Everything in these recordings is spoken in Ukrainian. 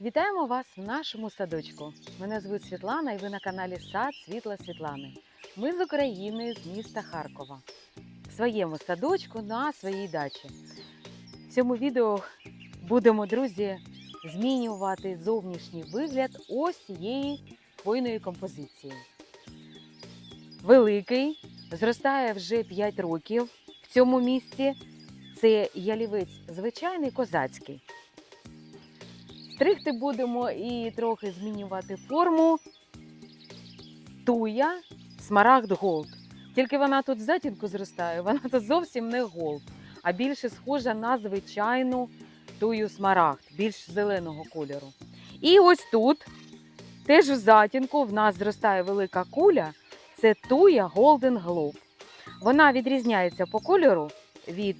Вітаємо вас в нашому садочку. Мене звуть Світлана і ви на каналі Сад Світла Світлани. Ми з України, з міста Харкова. В своєму садочку на своїй дачі. В цьому відео будемо, друзі, змінювати зовнішній вигляд ось цієї хвойної композиції. Великий, зростає вже 5 років в цьому місці. Це ялівець звичайний козацький. Стригти будемо і трохи змінювати форму. Туя Смарагд Голд. Тільки вона тут в затінку зростає, вона тут зовсім не голд, а більше схожа на звичайну тую смарагд, більш зеленого кольору. І ось тут, теж в затінку, в нас зростає велика куля. Це туя Golden Globe. Вона відрізняється по кольору від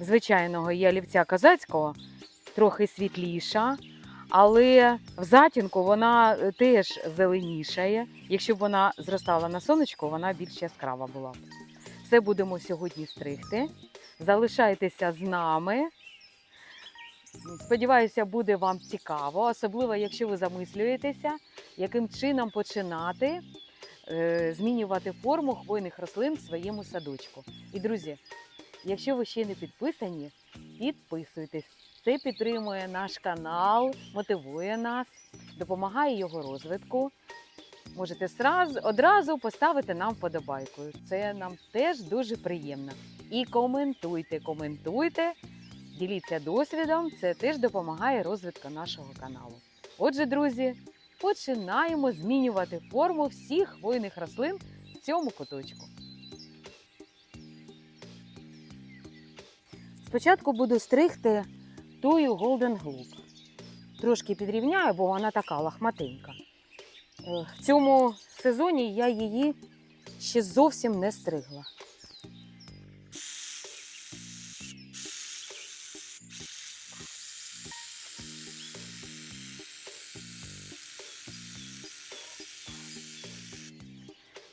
звичайного ялівця козацького, трохи світліша, але в затінку вона е, теж зеленішає. Якщо б вона зростала на сонечку, вона більш яскрава була. б. Все будемо сьогодні стригти. Залишайтеся з нами. Сподіваюся, буде вам цікаво, особливо якщо ви замислюєтеся, яким чином починати е, змінювати форму хвойних рослин в своєму садочку. І, друзі, якщо ви ще не підписані, підписуйтесь. Це підтримує наш канал, мотивує нас, допомагає його розвитку. Можете одразу поставити нам вподобайку. Це нам теж дуже приємно. І коментуйте, коментуйте, діліться досвідом. Це теж допомагає розвитку нашого каналу. Отже, друзі, починаємо змінювати форму всіх хвойних рослин в цьому куточку. Спочатку буду стригти тую Golden Globe. Трошки підрівняю, бо вона така лахматенька. Е, В цьому сезоні я її ще зовсім не стригла.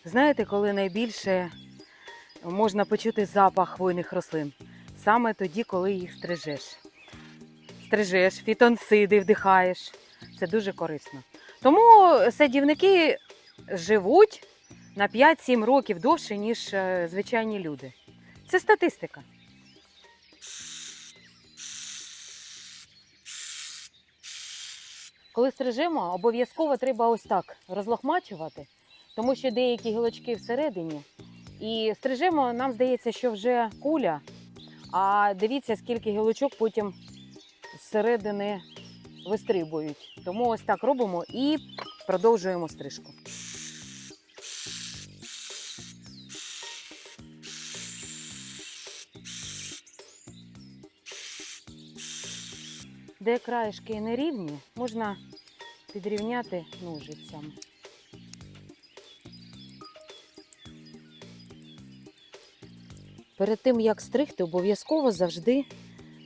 Знаєте, коли найбільше можна почути запах хвойних рослин? Саме тоді, коли їх стрижеш. Стрижеш, фітонциди вдихаєш. Це дуже корисно. Тому садівники живуть на 5-7 років довше, ніж е, звичайні люди. Це статистика. Коли стрижемо, обов'язково треба ось так розлохмачувати, тому що деякі гілочки всередині. І стрижемо, нам здається, що вже куля, а дивіться, скільки гілочок потім зсередини вистрибують. Тому ось так робимо і продовжуємо стрижку. Де краєшки нерівні, можна підрівняти ножицями. Перед тим як стригти, обов'язково завжди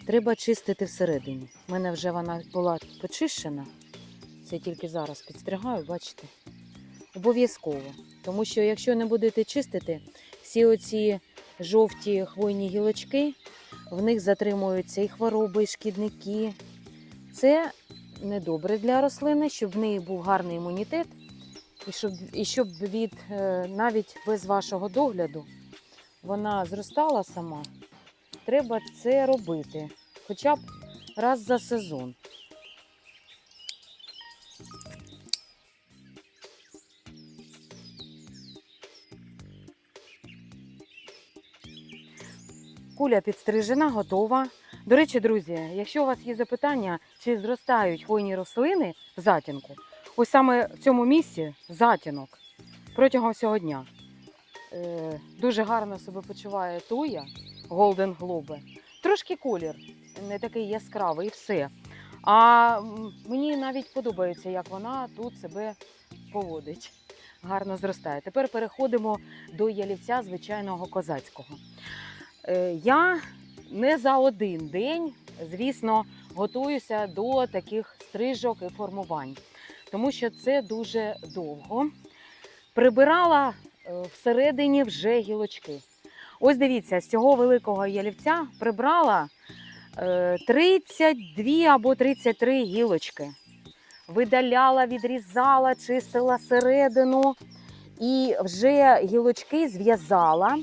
треба чистити всередині. У мене вже вона була почищена. Це тільки зараз підстригаю, бачите? Обов'язково. Тому що якщо не будете чистити, всі оці жовті хвойні гілочки, в них затримуються і хвороби, і шкідники. Це недобре для рослини, щоб в неї був гарний імунітет, і щоб, і щоб від е, навіть без вашого догляду вона зростала сама, треба це робити хоча б раз за сезон. Куля підстрижена, готова. До речі, друзі, якщо у вас є запитання, чи зростають хвойні рослини в затінку, ось саме в цьому місці затінок протягом всього дня. Е, дуже гарно себе почуває туя Golden Globe. Трошки колір, не такий яскравий і все. А мені навіть подобається, як вона тут себе поводить. Гарно зростає. Тепер переходимо до ялівця звичайного козацького. Е, Я не за один день, звісно, готуюся до таких стрижок і формувань, тому що це дуже довго. Прибирала е, всередині вже гілочки. Ось дивіться, з цього великого ялівця прибрала 32 або 33 гілочки. Видаляла, відрізала, чистила середину і вже гілочки зв'язала.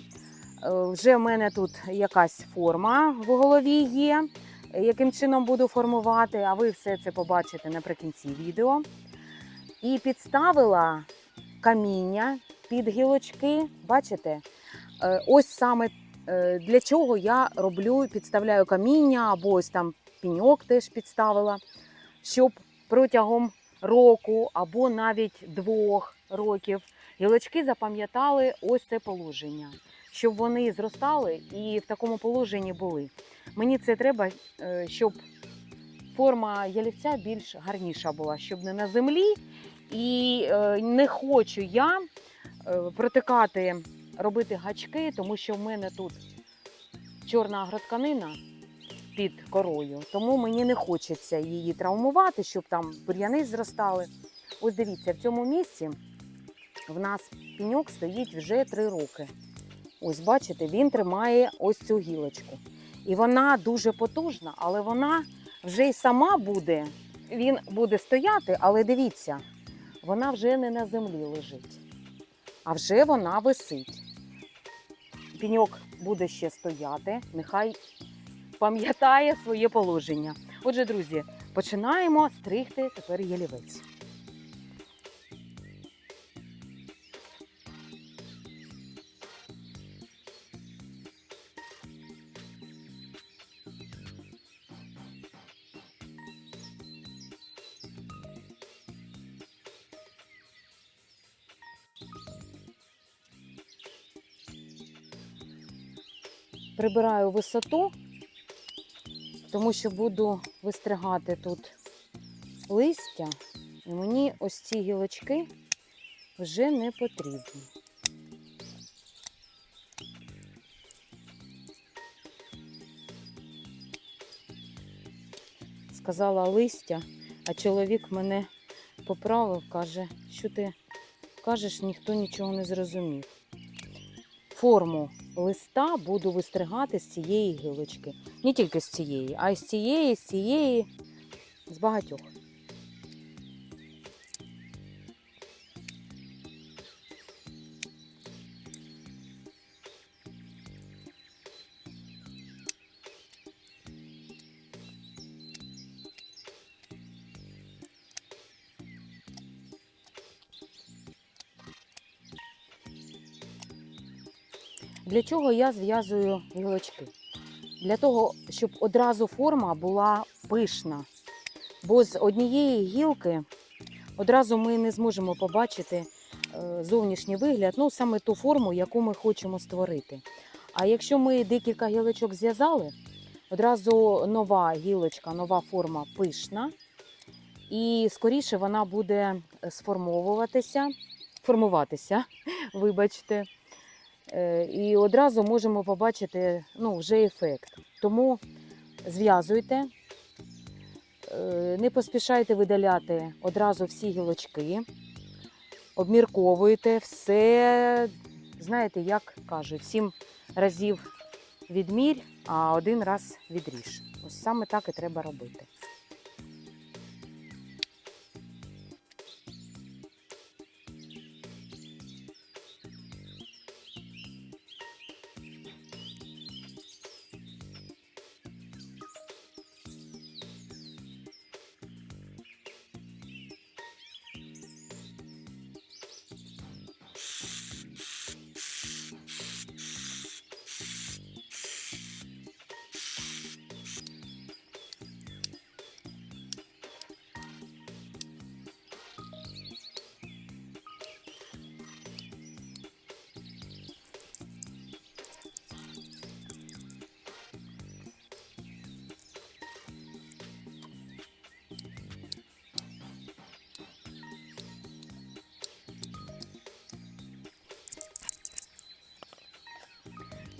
Е, Вже в мене тут якась форма в голові є, яким чином буду формувати, а ви все це побачите наприкінці відео. І підставила каміння під гілочки. Бачите? Е, Ось саме для чого я роблю, підставляю каміння, або ось там піньок теж підставила, щоб протягом року або навіть двох років гілочки запам'ятали ось це положення, щоб вони зростали і в такому положенні були. Мені це треба, е, щоб форма ялівця більш гарніша була, щоб не на землі. І е, не хочу я е, протикати, робити гачки, тому що в мене тут чорна агротканина під корою, тому мені не хочеться її травмувати, щоб там бур'яни зростали. Ось дивіться, в цьому місці в нас піньок стоїть вже три роки. Ось бачите, він тримає ось цю гілочку. І вона дуже потужна, але вона вже й сама буде. Він буде стояти, але дивіться, вона вже не на землі лежить, а вже вона висить. Піньок буде ще стояти, нехай пам'ятає своє положення. Отже, друзі, починаємо стригти тепер ялівець. Прибираю висоту, тому що буду вистригати тут листя, і мені ось ці гілочки вже не потрібні. Сказала листя, а чоловік мене поправив, каже, що ти кажеш, ніхто нічого не зрозумів. Форму листа буду вистригати з цієї гілочки. Не тільки з цієї, а й з цієї, з цієї, з багатьох. Для чого я зв'язую гілочки? Для того, щоб одразу форма була пишна. Бо з однієї гілки одразу ми не зможемо побачити е, зовнішній вигляд, ну саме ту форму, яку ми хочемо створити. А якщо ми декілька гілочок зв'язали, одразу нова гілочка, нова форма пишна, і скоріше вона буде сформовуватися, формуватися, вибачте. Е, і одразу можемо побачити ну, вже ефект. Тому зв'язуйте, е, не поспішайте видаляти одразу всі гілочки, обмірковуйте все, знаєте, як кажуть, сім разів відмірь, а один раз відріж. Ось саме так і треба робити.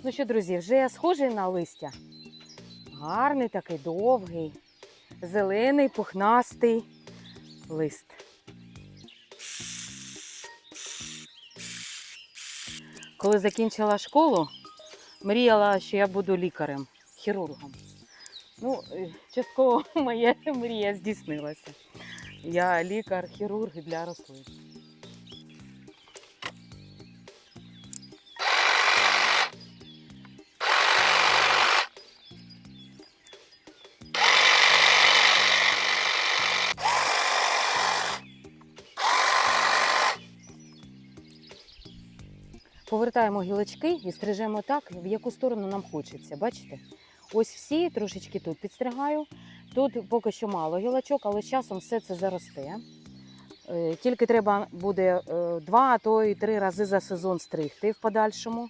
Ну що, друзі, вже я схожий на листя. Гарний такий довгий, зелений, пухнастий лист. Коли закінчила школу, мріяла, що я буду лікарем, хірургом. Ну, е, частково моя мрія здійснилася. Я лікар-хірург для рослин. Повертаємо гілочки і стрижемо так, в яку сторону нам хочеться. Бачите? Ось всі трошечки тут підстригаю. Тут поки що мало гілочок, але з часом все це заросте. Е, Тільки треба буде е, два, а то і три рази за сезон стригти в подальшому.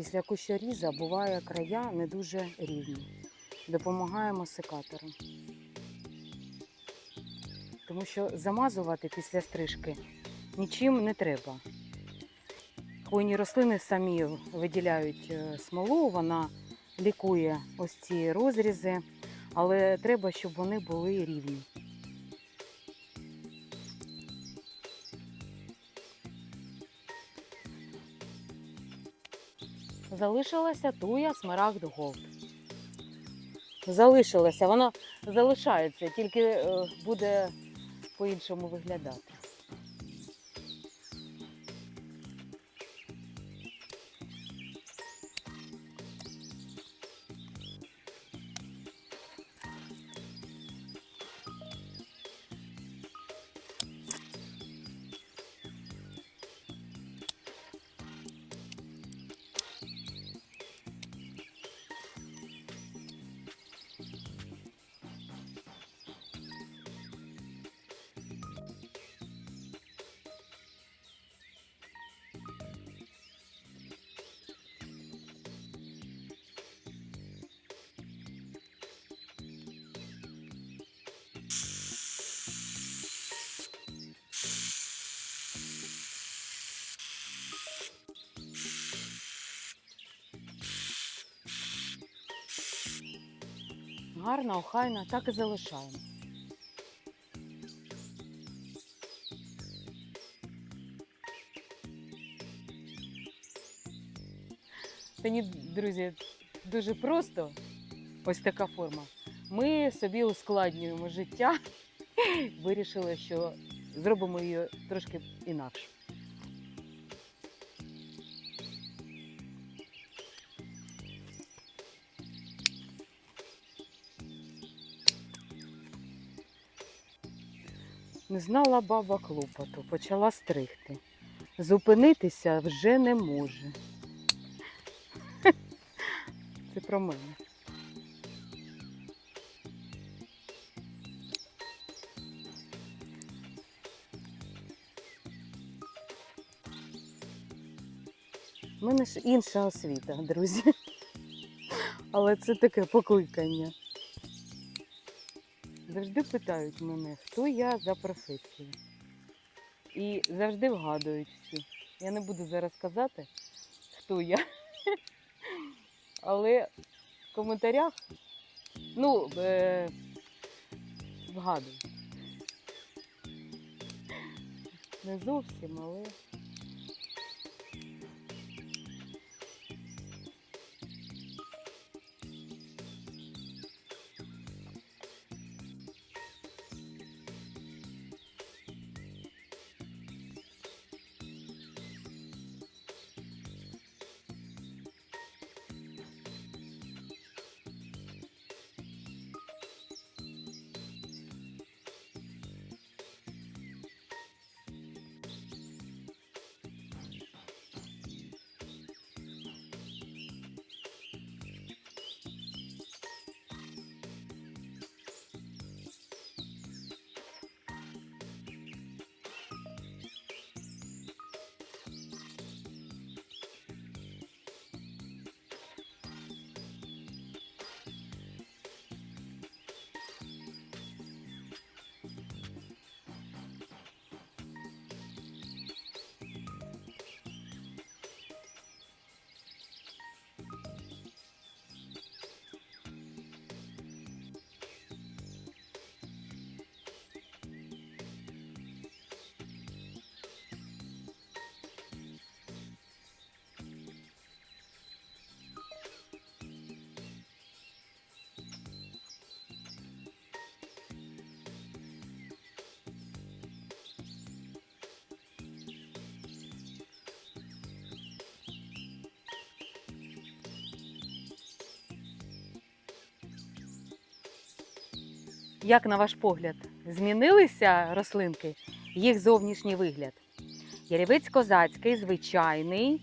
Після кущоріза буває края не дуже рівні. Допомагаємо секатором. Тому що замазувати після стрижки нічим не треба. Хвойні рослини самі виділяють е, смолу, вона лікує ось ці розрізи, але треба, щоб вони були рівні. Залишилася туя смарагд голд. Залишилася, вона залишається, тільки е, буде по-іншому виглядати. Гарно, охайно, так і залишаємо. Мені, друзі, дуже просто ось така форма. Ми собі ускладнюємо життя. Вирішили, що зробимо її трошки інакше. Не знала баба клопоту, почала стригти. Зупинитися вже не може. Це про мене. У мене ж інша освіта, друзі. Але це таке покликання. Завжди питають мене, хто я за професією. І завжди вгадують всі. Я не буду зараз казати, хто я. Але в коментарях, ну, е, вгадують. Не зовсім, але. Як на ваш погляд, змінилися рослинки, їх зовнішній вигляд? Ялівець козацький, звичайний,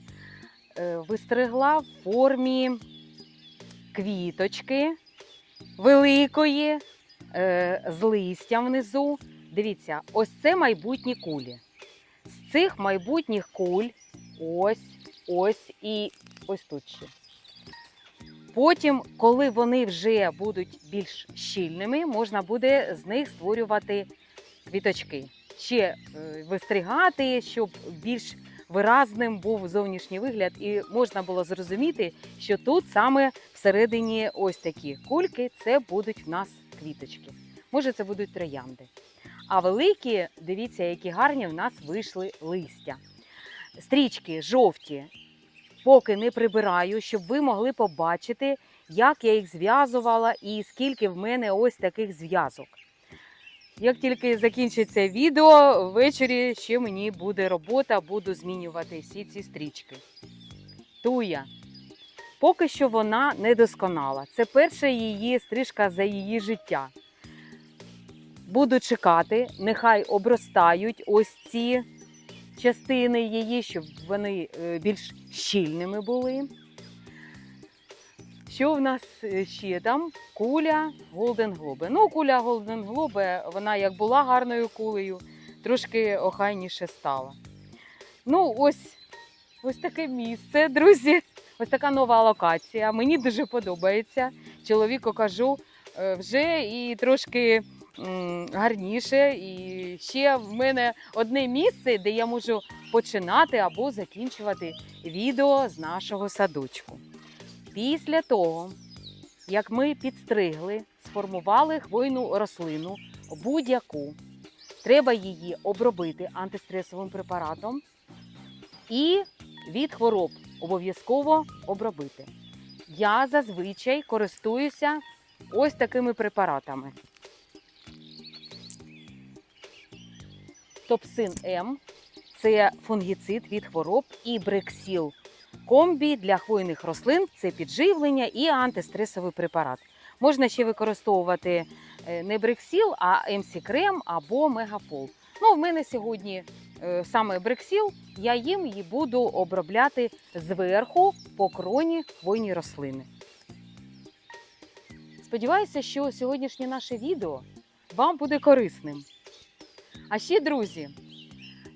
е, вистригла в формі квіточки великої, е, з листям внизу. Дивіться, ось це майбутні кулі. З цих майбутніх куль ось, ось і ось тут ще. Потім, коли вони вже будуть більш щільними, можна буде з них створювати квіточки. Ще е, вистригати, щоб більш виразним був зовнішній вигляд, і можна було зрозуміти, що тут саме всередині ось такі кульки це будуть в нас квіточки. Може, це будуть троянди. А великі, дивіться, які гарні в нас вийшли листя. Стрічки жовті, поки не прибираю, щоб ви могли побачити, як я їх зв'язувала і скільки в мене ось таких зв'язок. Як тільки закінчиться відео, ввечері ще мені буде робота, буду змінювати всі ці стрічки. Туя. Поки що вона не досконала. Це перша її стрижка за її життя. Буду чекати, нехай обростають ось ці частини її, щоб вони е, більш щільними були. Що в нас е, ще там? Куля Голден Глобе. Ну, куля Голден Глобе, вона як була гарною кулею, трошки охайніше стала. Ну, ось, ось таке місце, друзі. Ось така нова локація. Мені дуже подобається. Чоловіку кажу, е, вже і трошки гарніше. І ще в мене одне місце, де я можу починати або закінчувати відео з нашого садочку. Після того, як ми підстригли, сформували хвойну рослину будь-яку, треба її обробити антистресовим препаратом і від хвороб обов'язково обробити. Я зазвичай користуюся ось такими препаратами. Топсин М це фунгіцид від хвороб і брексіл комбі для хвойних рослин це підживлення і антистресовий препарат. Можна ще використовувати е, не брексіл, а МС крем або мегафол. Ну, в мене сьогодні е, саме брексіл, я їм і буду обробляти зверху по кроні хвойні рослини. Сподіваюся, що сьогоднішнє наше відео вам буде корисним. А ще, друзі,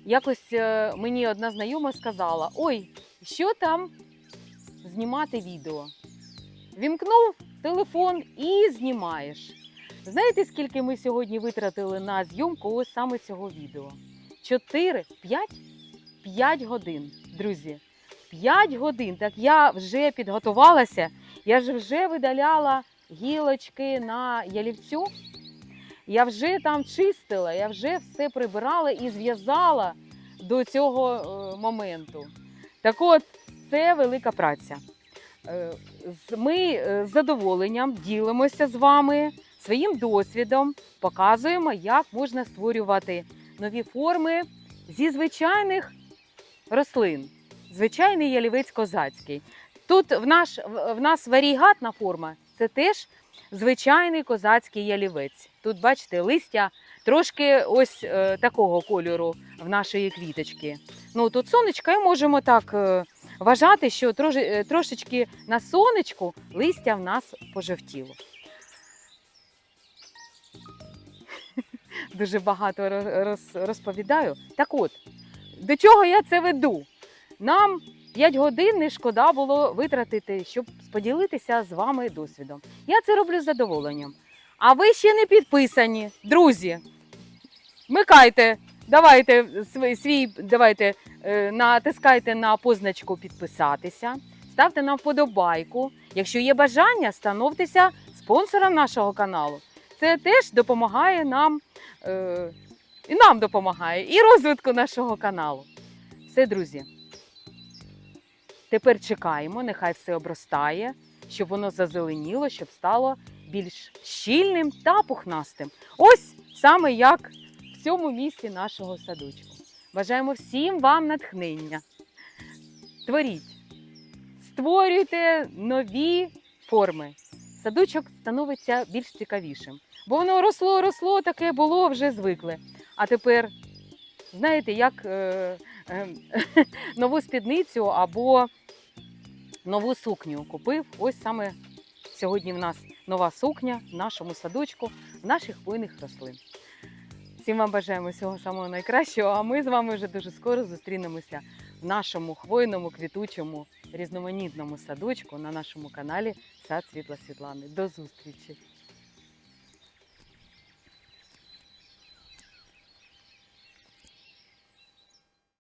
якось е, мені одна знайома сказала: ой, що там знімати відео? Вімкнув телефон і знімаєш. Знаєте, скільки ми сьогодні витратили на зйомку ось саме цього відео? 4, 5? 5 годин, друзі. 5 годин. Так я вже підготувалася, я ж вже видаляла гілочки на ялівцю. Я вже там чистила, я вже все прибирала і зв'язала до цього е, моменту. Так от, це велика праця. Е, Ми е, з задоволенням ділимося з вами своїм досвідом, показуємо, як можна створювати нові форми зі звичайних рослин. Звичайний ялівець козацький. Тут в, наш, в в нас варігатна форма це теж звичайний козацький ялівець. Тут, бачите, листя трошки ось е, такого кольору в нашої квіточки. Ну тут сонечко, і можемо так е, вважати, що троши, е, трошечки на сонечку листя в нас пожовтіло. Дуже багато ро- роз- розповідаю. Так от, до чого я це веду? Нам 5 годин не шкода було витратити, щоб поділитися з вами досвідом. Я це роблю з задоволенням. А ви ще не підписані, друзі. Вмикайте, давайте свій, свій давайте е, натискайте на позначку підписатися, ставте нам вподобайку. Якщо є бажання, становтеся спонсором нашого каналу. Це теж допомагає нам, е, і нам допомагає, і розвитку нашого каналу. Все, друзі. Тепер чекаємо, нехай все обростає, щоб воно зазеленіло, щоб стало більш щільним та пухнастим. Ось саме як в цьому місці нашого садочку. Бажаємо всім вам натхнення. Творіть, створюйте нові форми, садочок становиться більш цікавішим. Бо воно росло, росло, таке було, вже звикли. А тепер, знаєте, як е, е, нову спідницю або нову сукню купив. Ось саме сьогодні в нас нова сукня в нашому садочку, наших хвойних рослин. Всім вам бажаємо всього самого найкращого, а ми з вами вже дуже скоро зустрінемося в нашому хвойному, квітучому, різноманітному садочку на нашому каналі Сад Світла Світлани. До зустрічі!